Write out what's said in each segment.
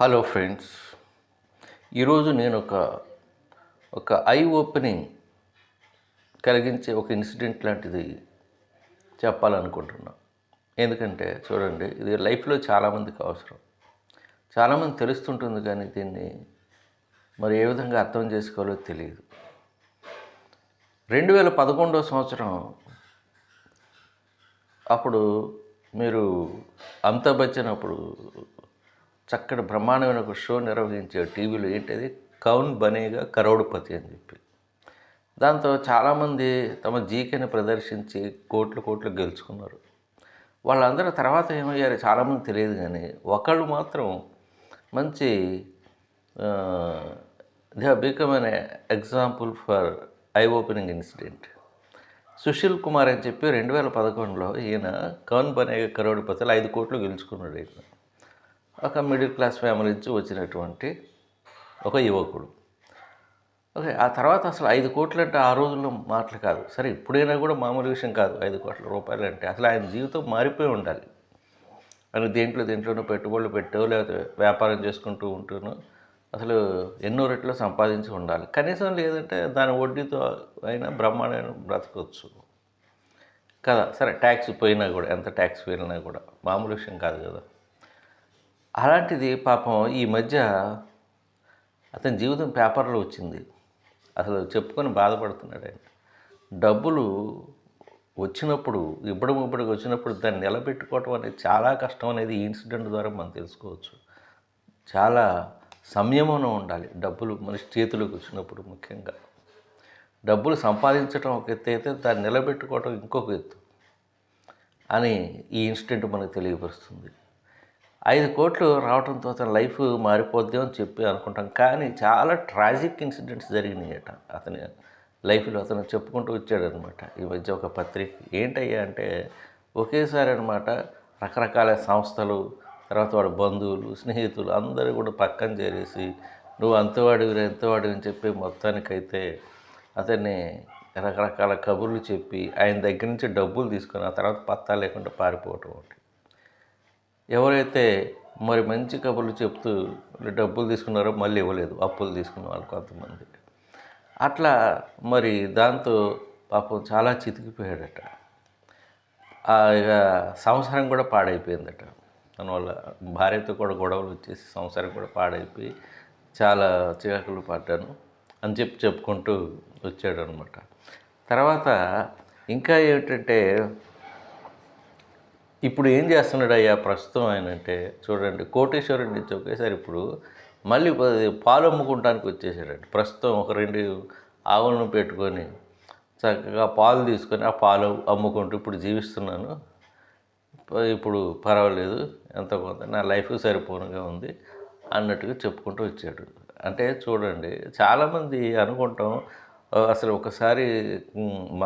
Hello friends ఈరోజు నేను ఒక ఒక ఐ ఓపెనింగ్ కలిగించే ఒక ఇన్సిడెంట్ లాంటిది చెప్పాలనుకుంటున్నా. ఎందుకంటే చూడండి ఇది లైఫ్లో చాలామందికి అవసరం. చాలామంది తెలుస్తుంటుంది కానీ దీన్ని మరి ఏ విధంగా అర్థం చేసుకోవాలో తెలియదు. రెండు వేల పదకొండో సంవత్సరం అప్పుడు మీరు అమితాబ్ బచ్చన్ అప్పుడు చక్కటి బ్రహ్మాండమైన ఒక షో నిర్వహించే టీవీలో ఏంటది? కౌన్ బనేగా కరోడుపతి అని చెప్పి. దాంతో చాలామంది తమ జీకెని ప్రదర్శించి కోట్లు కోట్లు గెలుచుకున్నారు. వాళ్ళందరూ తర్వాత ఏమయ్యారు చాలామంది తెలియదు కానీ ఒకళ్ళు మాత్రం మంచి they become an example for I opening incident Sushil Kumar అని చెప్పి రెండు వేల పదకొండులో ఈయన కౌన్ బనేగా కరోడిపతిలో ఐదు కోట్లు గెలుచుకున్నాడు ఈయన. ఒక మిడిల్ క్లాస్ ఫ్యామిలీ నుంచి వచ్చినటువంటి ఒక యువకుడు. ఓకే ఆ తర్వాత అసలు ఐదు కోట్లు అంటే ఆ రోజుల్లో మాటలు కాదు. సరే ఇప్పుడైనా కూడా మామూలు విషయం కాదు. ఐదు కోట్ల రూపాయలు అంటే అసలు ఆయన జీవితం మారిపోయి ఉండాలి. అని దేంట్లో దేంట్లోనూ పెట్టుబడులు పెట్టో లేకపోతే వ్యాపారం చేసుకుంటూ ఉంటూనో అసలు ఎన్నో రెట్లు సంపాదించి ఉండాలి. కనీసం లేదంటే దాని వడ్డీతో అయినా బ్రహ్మాండమైన బ్రతకవచ్చు కదా సరే ట్యాక్స్ పోయినా కూడా ఎంత ట్యాక్స్ పోయినా కూడా మామూలు విషయం కాదు కదా. అలాంటిది పాపం ఈ మధ్య అతని జీవితం పేపర్లో వచ్చింది. అసలు చెప్పుకొని బాధపడుతున్నాడు ఆయన. డబ్బులు వచ్చినప్పుడు ఇబ్బడి ముబ్బడికి వచ్చినప్పుడు దాన్ని నిలబెట్టుకోవటం అనేది చాలా కష్టం అనేది ఈ ఇన్సిడెంట్ ద్వారా మనం తెలుసుకోవచ్చు. చాలా సంయమనం ఉండాలి డబ్బులు మనిషి చేతిలోకి వచ్చినప్పుడు ముఖ్యంగా. డబ్బులు సంపాదించడం ఒక ఎత్తు అయితే దాన్ని నిలబెట్టుకోవడం ఇంకొక ఎత్తు అని ఈ ఇన్సిడెంట్ మనకు తెలియపరుస్తుంది. ఐదు కోట్లు రావడంతో అతని లైఫ్ మారిపోద్ది అని చెప్పి అనుకుంటాం. కానీ చాలా ట్రాజిక్ ఇన్సిడెంట్స్ జరిగినాయట అతని లైఫ్లో. అతను చెప్పుకుంటూ వచ్చాడనమాట ఈ మధ్య ఒక పత్రిక. ఏంటయ్యా అంటే ఒకేసారి అనమాట రకరకాల సంస్థలు తర్వాత వాడు బంధువులు స్నేహితులు అందరూ కూడా పక్కన చేరేసి నువ్వు అంతవాడివి ఎంతవాడివి అని చెప్పి మొత్తానికైతే అతన్ని రకరకాల కబుర్లు చెప్పి ఆయన దగ్గర నుంచి డబ్బులు తీసుకొని ఆ తర్వాత పత్తా లేకుండా పారిపోవటం ఒకటి. ఎవరైతే మరి మంచి కబుర్లు చెప్తూ డబ్బులు తీసుకున్నారో మళ్ళీ ఇవ్వలేదు అప్పులు తీసుకున్న వాళ్ళు కొంతమంది. అట్లా మరి దాంతో పాపం చాలా చితికిపోయాడట. ఇక సంసారం కూడా పాడైపోయిందట. దానివల్ల భార్యతో కూడా గొడవలు వచ్చేసి సంసారం కూడా పాడైపోయి చాలా చికాకులు పడ్డాను అని చెప్పి చెప్పుకుంటూ వచ్చాడు అనమాట తర్వాత ఇంకా ఏమిటంటే ఇప్పుడు ఏం చేస్తున్నాడు అయ్యా ప్రస్తుతం ఆయన అంటే చూడండి కోటేశ్వరుడి నుంచి ఒకేసారి ఇప్పుడు. మళ్ళీ పాలు అమ్ముకుంటానికి వచ్చేసాడండి ప్రస్తుతం ఒక రెండు ఆవులను పెట్టుకొని చక్కగా పాలు తీసుకొని ఆ పాలు అమ్ముకుంటూ ఇప్పుడు జీవిస్తున్నాను. ఇప్పుడు పర్వాలేదు ఎంత కొంత నా లైఫ్ సరిపోనుగా ఉంది అన్నట్టుగా చెప్పుకుంటూ వచ్చాడు. అంటే చూడండి చాలామంది అనుకుంటాం అసలు ఒకసారి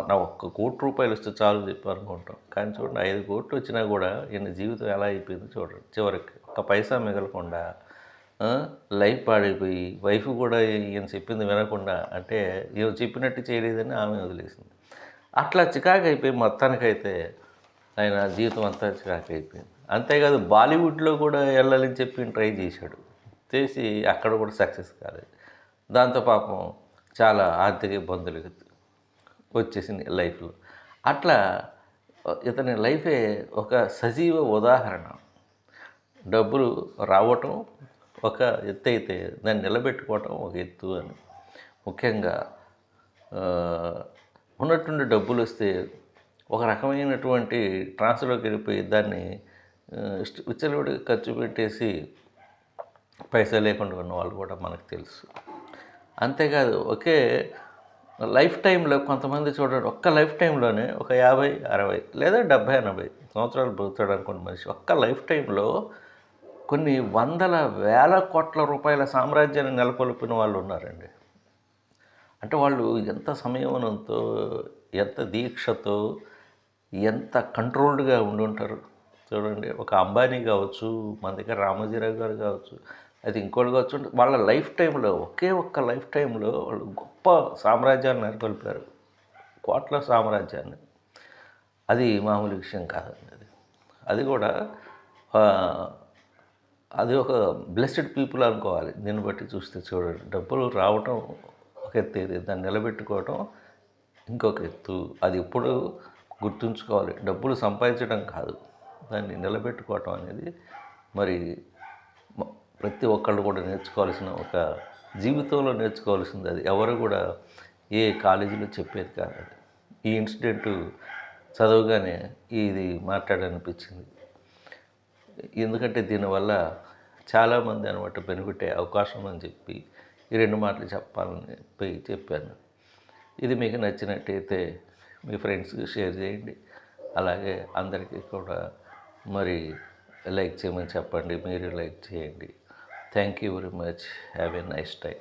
నా ఒక్క కోటి రూపాయలు ఇస్తే చాలు చెప్పారు అనుకుంటాం. కానీ చూడండి ఐదు కోట్లు వచ్చినా కూడా ఈయన జీవితం ఎలా అయిపోయింది చూడండి. చివరికి ఒక పైసా మిగలకుండా లైఫ్ పాడైపోయి వైఫ్ కూడా ఈయన చెప్పింది వినకుండా అంటే ఈయన చెప్పినట్టు చేయలేదని ఆమె వదిలేసింది. అట్లా చికాకు అయిపోయి మొత్తానికైతే ఆయన జీవితం అంతా చికాకు అయిపోయింది. అంతేకాదు బాలీవుడ్లో కూడా వెళ్ళాలని చెప్పి ట్రై చేశాడు. చేసి అక్కడ కూడా సక్సెస్ కాలేదు. దాంతో పాపం చాలా ఆర్థిక ఇబ్బందులు వచ్చేసింది లైఫ్లో. అట్లా ఇతని లైఫే ఒక సజీవ ఉదాహరణ. డబ్బులు రావటం ఒక ఎత్తు అయితే దాన్ని నిలబెట్టుకోవటం ఒక ఎత్తు అని. ముఖ్యంగా ఉన్నటువంటి డబ్బులు వస్తే ఒక రకమైనటువంటి ట్రాన్స్లోకి వెళ్ళిపోయి దాన్ని ఆ, ఖర్చు పెట్టేసి పైసలు లేకుండా ఉన్న వాళ్ళు కూడా మనకు తెలుసు. అంతేకాదు ఒకే లైఫ్ టైంలో కొంతమంది చూడండి ఒక్క లైఫ్ టైంలోనే ఒక యాభై అరవై లేదా డెబ్భై ఎనభై సంవత్సరాలు బతుకుతాడు అనుకోండి మనిషి. ఒక్క లైఫ్ టైంలో కొన్ని వందల వేల కోట్ల రూపాయల సామ్రాజ్యాన్ని నెలకొల్పిన వాళ్ళు ఉన్నారండి. అంటే వాళ్ళు ఎంత సంయమనంతో ఎంత దీక్షతో ఎంత కంట్రోల్డ్గా ఉండి ఉంటారు చూడండి ఒక అంబానీ కావచ్చు మన దగ్గర రామోజీరావు గారు కావచ్చు అది ఇంకోటి కావచ్చు వాళ్ళ లైఫ్ టైంలో ఒకే ఒక్క లైఫ్ టైంలో వాళ్ళు గొప్ప సామ్రాజ్యాన్ని నెలకొల్పారు. కోట్ల సామ్రాజ్యాన్ని. అది మామూలు విషయం కాదండి అది. అది కూడా అది ఒక బ్లెస్డ్ పీపుల్ అనుకోవాలి. దీన్ని బట్టి చూస్తే చూడండి. డబ్బులు రావటం ఒక ఎత్తు ఇది. దాన్ని నిలబెట్టుకోవటం ఇంకొక ఎత్తు. అది ఎప్పుడు గుర్తుంచుకోవాలి. డబ్బులు సంపాదించడం కాదు. దాన్ని నిలబెట్టుకోవటం అనేది మరి ప్రతి ఒక్కళ్ళు కూడా నేర్చుకోవాల్సిన ఒక జీవితంలో నేర్చుకోవాల్సింది అది. ఎవరు కూడా ఏ కాలేజీలో చెప్పేది కాదు అది ఈ ఇన్సిడెంట్ చదవగానే ఇది మాట్లాడనిపించింది ఎందుకంటే దీనివల్ల చాలామంది అనమాట బెనిఫిట్ అయ్యే అవకాశం అని చెప్పి ఈ రెండు మాటలు చెప్పాలని పోయి చెప్పాను. ఇది మీకు నచ్చినట్టయితే మీ ఫ్రెండ్స్కి షేర్ చేయండి. అలాగే అందరికీ కూడా మరి లైక్ చేయమని చెప్పండి. మీరు లైక్ చేయండి. Thank you very much. Have a nice day.